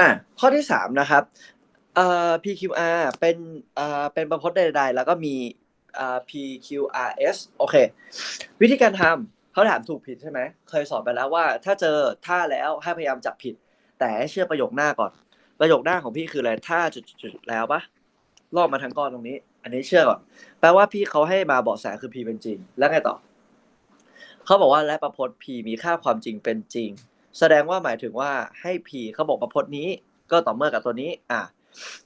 อะข้อที่สามนะครับเอ่อ PQR เป็นเอ่อเป็นประพจน์ใดๆ แล้วก็มีเอ่อ PQRS โอเค วิธีการทำเขาถามถูกผิดใช่ไหมเคยสอนไปแล้วว่า ถ้าเจอท่าแล้วให้พยายามจับผิด แต่ให้เชื่อประโยคหน้าก่อน ประโยคหน้าของพี่คืออะไรถ้าจุดๆแล้วปะลอกมาทั้งก้อนตรงนี้ อันนี้เชื่อก่อนแปลว่าพี่เขาให้มาเบาะแสคือ P เป็นจริง แล้วไงต่อเขาบอกว่าและประพจน์ P มีค่าความจริงเป็นจริง แสดงว่าหมายถึงว่าให้ P เขาบอกประพจน์นี้ ก็ต่อเมื่อกับตัวนี้ อะ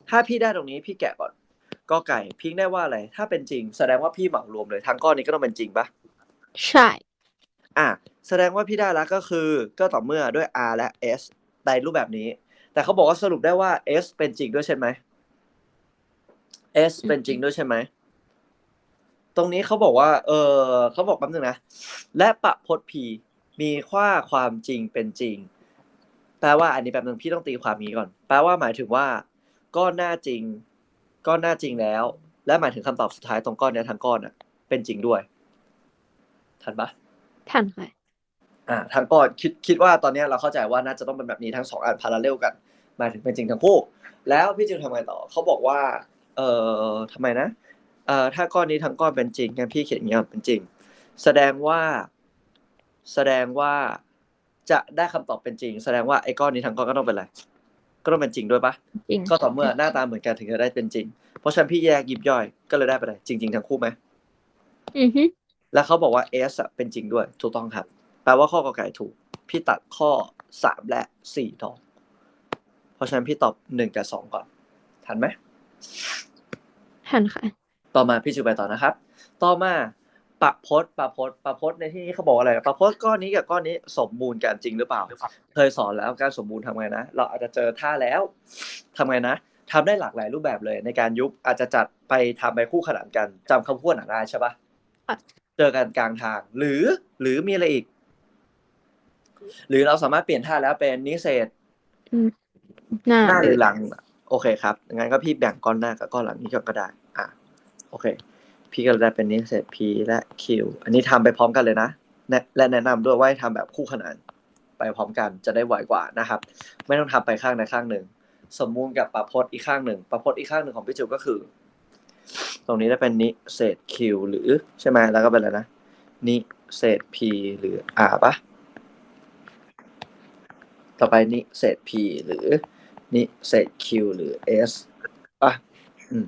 ถ้าพี่ได้ตรงนี้พี่แกะก่อนก็ไก่พิงได้ว่าอะไร ถ้าเป็นจริง แสดงว่าพี่เหมารวมเลยทั้งก้อนนี้ก็ต้องเป็นจริงปะใช่ อะแสดงว่าพี่ได้แล้วก็คือ ก็ต่อเมื่อด้วย R และ S ในรูปแบบนี้ แต่เขาบอกว่าสรุปได้ว่า S เป็นจริงด้วยใช่ไหม S เป็นจริงด้วยใช่ไหมตรงนี้เขาบอกว่า เออเขาบอกแป๊บนึงนะ และประพจน์ P มีค่าความจริงเป็นจริง แปลว่าอันนี้แป๊บนึงพี่ต้องตีความนี้ก่อน แปลว่าหมายถึงว่า ก้อนหน้าจริง ก้อนหน้าจริงแล้ว และหมายถึงคำตอบสุดท้ายตรงก้อนเนี้ยทั้งก้อนอะ เป็นจริงด้วย ทันปะทันค่ะอ่าทั้งก้อนคิดคิดว่าตอนเนี้ยเราเข้าใจว่าน่าจะต้องเป็นแบบนี้ทั้งสองอันพาราเรลกันหมายถึงเป็นจริงทั้งคู่ แล้วพี่จึงทำไงต่อเขาบอกว่า เอ่อทำไมนะเอ่อถ้าก้อนนี้ทั้งก้อนเป็นจริงงั้นพี่เขียนอย่างนี้ก่อนเป็นจริง แสดงว่า แสดงว่าจะได้คำตอบเป็นจริง แสดงว่าไอ้ก้อนนี้ทั้งก้อนก็ต้องเป็นอะไรก็ต้องเป็นจริงด้วยปะจริงก็ต่อเมื่อหน้าตาเหมือนกันถึงจะได้เป็นจริง เพราะฉะนั้นพี่แยกยิบย่อยก็เลยได้ไปเลยจริง ๆ ทั้งคู่ไหมอือฮึแล้วเขาบอกว่า S อะเป็นจริงด้วย ถูกต้องครับ แปลว่าข้อกอไก่ถูก พี่ตัดข้อสามและสี่ตองเพราะฉะนั้นพี่ตอบหนึ่งกับสองก่อน ทันไหมทันค่ะ ต่อมาพี่จูไปต่อนะครับ ต่อมา ประพจน์ประพจน์ประพจน์ในที่นี้เขาบอกอะไรประพจน์ก้อนนี้กับก้อนนี้สมบูรณ์กันจริงหรือเปล่า เคยสอนแล้วการสมบูรณ์ทำไงนะ เราอาจจะเจอท่าแล้วทำไงนะทำได้หลากหลายรูปแบบเลย ในการยุบอาจจะจัดไปทำไปคู่ขนานกันจำคำพูดหนาได้ใช่ปะค่ะเจอกันกลางทาง หรือหรือมีอะไรอีก หรือเราสามารถเปลี่ยนท่าแล้วเป็นนิเศษหน้าหน้าหรือหลัง โอเคครับงั้นก็พี่แบ่งก้อนหน้ากับก้อนหลังนี้ก่อนก็ได้ อะ โอเค พี่ก็เลยได้เป็นนิเศษ P และ Q อันนี้ทำไปพร้อมกันเลยนะแนะ และแนะนำด้วยว่าให้ทำแบบคู่ขนานไปพร้อมกันจะได้ไวกว่านะครับ ไม่ต้องทำไปข้างใดข้างหนึ่ง สมมูลกับประพจน์อีกข้างหนึ่งประพจน์อีกข้างหนึ่งของพี่จิวก็คือ ตรงนี้ได้เป็นนิเศษ Q หรือใช่ไหมแล้วก็เป็นอะไรนะ นิเศษ P หรือ R ปะต่อไปนิเศษ P หรือนิเศษ Q หรือ S ป่ะ อืม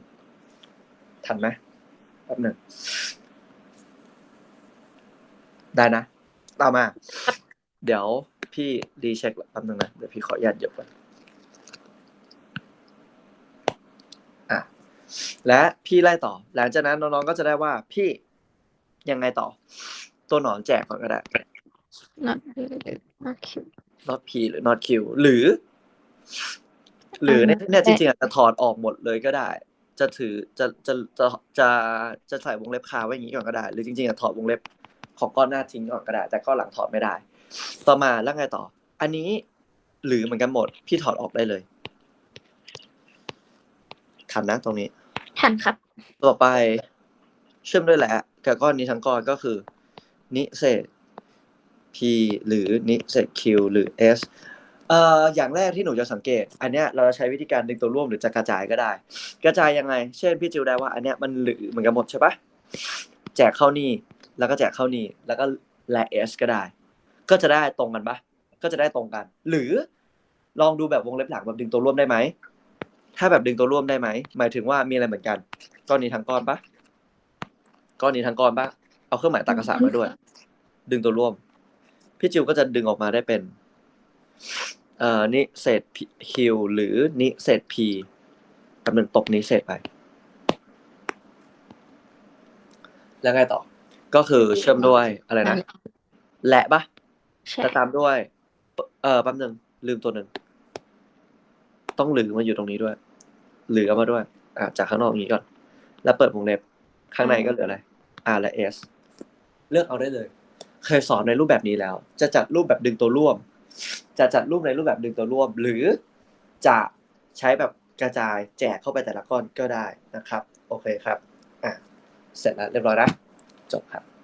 ทันไหม แป๊บหนึ่งได้นะต่อมา เดี๋ยวพี่รีเช็คแป๊บหนึงนะ เดี๋ยวพี่ขออนุญาตหยกก่อนอะและพี่ไล่ต่อ หลังจากนั้นน้องๆก็จะได้ว่าพี่ยังไงต่อ ตัวหนอนแจกก่อนก็ได้ not not cute not p หรือ not q หรือ หรือเนี่ยเนี่ยจริงๆอาจจะถอดออกหมดเลยก็ได้ จะถือจะจะจะจะจะใส่วงเล็บคาไว้อย่างนี้ก่อนก็ได้ หรือจริงๆอะถอดวงเล็บของก้อนหน้าทิ้งก่อนก็ได้ แต่ก้อนหลังถอดไม่ได้ ต่อมาแล้วไงต่อ อันนี้หรือเหมือนกันหมดพี่ถอดออกได้เลยทันนะตรงนี้ทันครับ ต่อไปเชื่อมด้วยแหละกับก้อนนี้ทั้งก้อนก็คือ นิเศษ p หรือนิเศษ q หรือ s เอ่ออย่างแรกที่หนูจะสังเกต อันเนี้ยเราจะใช้วิธีการดึงตัวร่วมหรือจะกระจายก็ได้ กระจายยังไง เช่นพี่จิวได้ว่าอันเนี้ยมันหรือเหมือนกันหมดใช่ปะแจกเข้านี่แล้วก็แจกเข้านี่แล้วก็และ s ก็ได้ ก็จะได้ตรงกันปะก็จะได้ตรงกัน หรือลองดูแบบวงเล็บหลังแบบดึงตัวร่วมได้ไหมถ้าแบบดึงตัวร่วมได้ไหมหมายถึงว่ามีอะไรเหมือนกันก้อนนี้ทั้งก้อนปะก้อนนี้ทั้งก้อนปะเอาเครื่องหมายตากษามาด้วย ดึงตัวร่วม พี่จิวก็จะดึงออกมาได้เป็น เอ่อนิเศษคิวหรือนิเศษพีกำลังตกนิเศษไป แล้วไงต่อ ก็คือเชื่อมด้วยอะไรนะ และปะใช่จะตามด้วย เอ่อแป๊บหนึ่งลืมตัวหนึ่ง ต้องหรือมาอยู่ตรงนี้ด้วย หรือเอามาด้วย อ่าจากข้างนอกอย่างนี้ก่อน แล้วเปิดวงเล็บข้างในก็เหลืออะไร R และ S เลือกเอาได้เลย เคยสอนในรูปแบบนี้แล้ว จะจัดรูปแบบดึงตัวร่วม จะจัดรูปในรูปแบบดึงตัวร่วม หรือจะใช้แบบกระจายแจกเข้าไปแต่ละก้อนก็ได้นะครับ โอเคครับอะเสร็จแล้วเรียบร้อยนะจบครับ